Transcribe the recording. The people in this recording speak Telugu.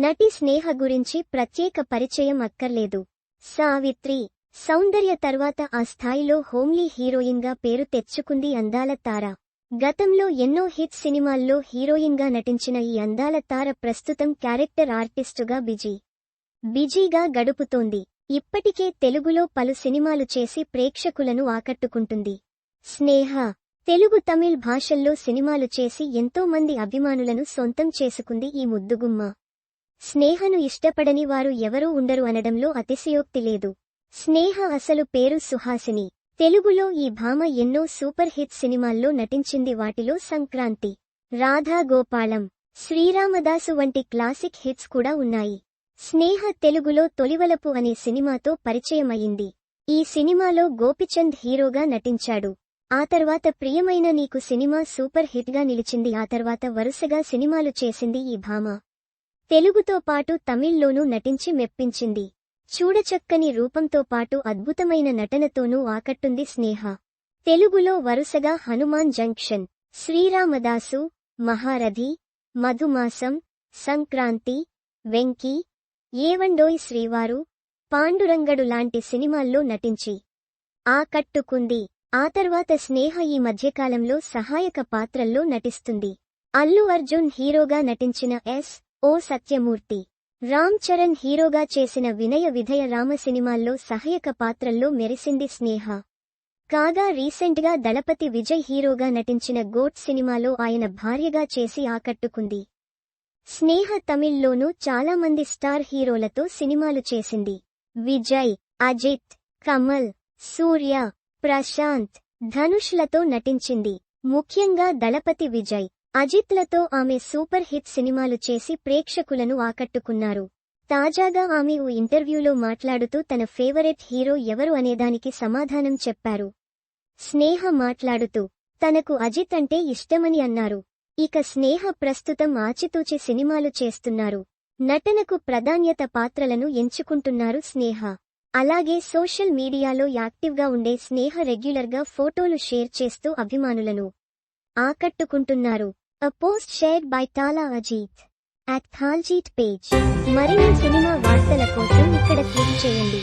నటి స్నేహ గురించి ప్రత్యేక పరిచయం అక్కర్లేదు. సావిత్రి సౌందర్య తర్వాత ఆ స్థాయిలో హోమ్లీ హీరోయిన్గా పేరు తెచ్చుకుంది అందాల తార. గతంలో ఎన్నో హిట్ సినిమాల్లో హీరోయిన్గా నటించిన ఈ అందాల తార ప్రస్తుతం క్యారెక్టర్ ఆర్టిస్టుగా బిజీ. బిజీగా గడుపుతోంది. ఇప్పటికే తెలుగులో పలు సినిమాలు చేసి ప్రేక్షకులను ఆకట్టుకుంటుంది. స్నేహ తెలుగు తమిళ్ భాషల్లో సినిమాలు చేసి ఎంతో మంది అభిమానులను సొంతం చేసుకుంది ఈ ముద్దుగుమ్మ. స్నేహను ఇష్టపడని వారు ఎవరూ ఉండరు అనడంలో అతిశయోక్తి లేదు. స్నేహ అసలు పేరు సుహాసిని. తెలుగులో ఈ భామ ఎన్నో సూపర్ హిట్ సినిమాల్లో నటించింది వాటిలో సంక్రాంతి. రాధా గోపాలం శ్రీరామదాసు వంటి క్లాసిక్ హిట్స్ కూడా ఉన్నాయి. స్నేహ తెలుగులో తొలివలపు అనే సినిమాతో పరిచయమయ్యింది ఈ సినిమాలో గోపిచంద్ హీరోగా నటించాడు. ఆ తర్వాత ప్రియమైన నీకు సినిమా సూపర్ హిట్గా నిలిచింది. ఆ తర్వాత వరుసగా సినిమాలు చేసింది ఈ భామ. తెలుగుతో పాటు తమిళ్ళోనూ నటించి మెప్పించింది. చూడచక్కని రూపంతో పాటు అద్భుతమైన నటనతోనూ ఆకట్టుంది స్నేహ. తెలుగులో వరుసగా హనుమాన్ జంక్షన్ శ్రీరామదాసు మహారథి మధుమాసం సంక్రాంతి వెంకీ ఏవండోయ్ శ్రీవారు పాండురంగడు లాంటి సినిమాల్లో నటించి ఆకట్టుకుంది. ఆ తర్వాత స్నేహ ఈ మధ్యకాలంలో సహాయక పాత్రల్లో నటిస్తుంది. అల్లు అర్జున్ హీరోగా నటించిన ఎస్. ఓ సత్యమూర్తి! రామ్ చరణ్ హీరోగా చేసిన వినయ విధయ రామ సినిమాల్లో సహాయక పాత్రల్లో మెరిసింది స్నేహ. కాగా రీసెంట్గా దళపతి విజయ్ హీరోగా నటించిన గోట్ సినిమాలో ఆయన భార్యగా చేసి ఆకట్టుకుంది. స్నేహ తమిళ్ళోనూ చాలామంది స్టార్ హీరోలతో సినిమాలు చేసింది. విజయ్ అజిత్ కమల్ సూర్య ప్రశాంత్ ధనుష్లతో నటించింది. ముఖ్యంగా దళపతి విజయ్. అజిత్లతో ఆమె సూపర్ హిట్ సినిమాలు చేసి ప్రేక్షకులను ఆకట్టుకున్నారు. తాజాగా ఆమె ఓ ఇంటర్వ్యూలో మాట్లాడుతూ తన ఫేవరెట్ హీరో ఎవరు అనేదానికి సమాధానం చెప్పారు. స్నేహ మాట్లాడుతూ తనకు అజిత్ అంటే ఇష్టమని అన్నారు. ఇక స్నేహ ప్రస్తుతం ఆచితూచి సినిమాలు చేస్తున్నారు. నటనకు ప్రాధాన్యత పాత్రలను ఎంచుకుంటున్నారు స్నేహ. అలాగే సోషల్ మీడియాలో యాక్టివ్గా ఉండే స్నేహ రెగ్యులర్గా ఫోటోలు షేర్ చేస్తూ అభిమానులను ఆకట్టుకుంటున్నారు. A post shared by Thala Ajith at థాల్జీట్ page మరిన్ని సినిమా వార్తల కోసం ఇక్కడ క్లిక్ చేయండి.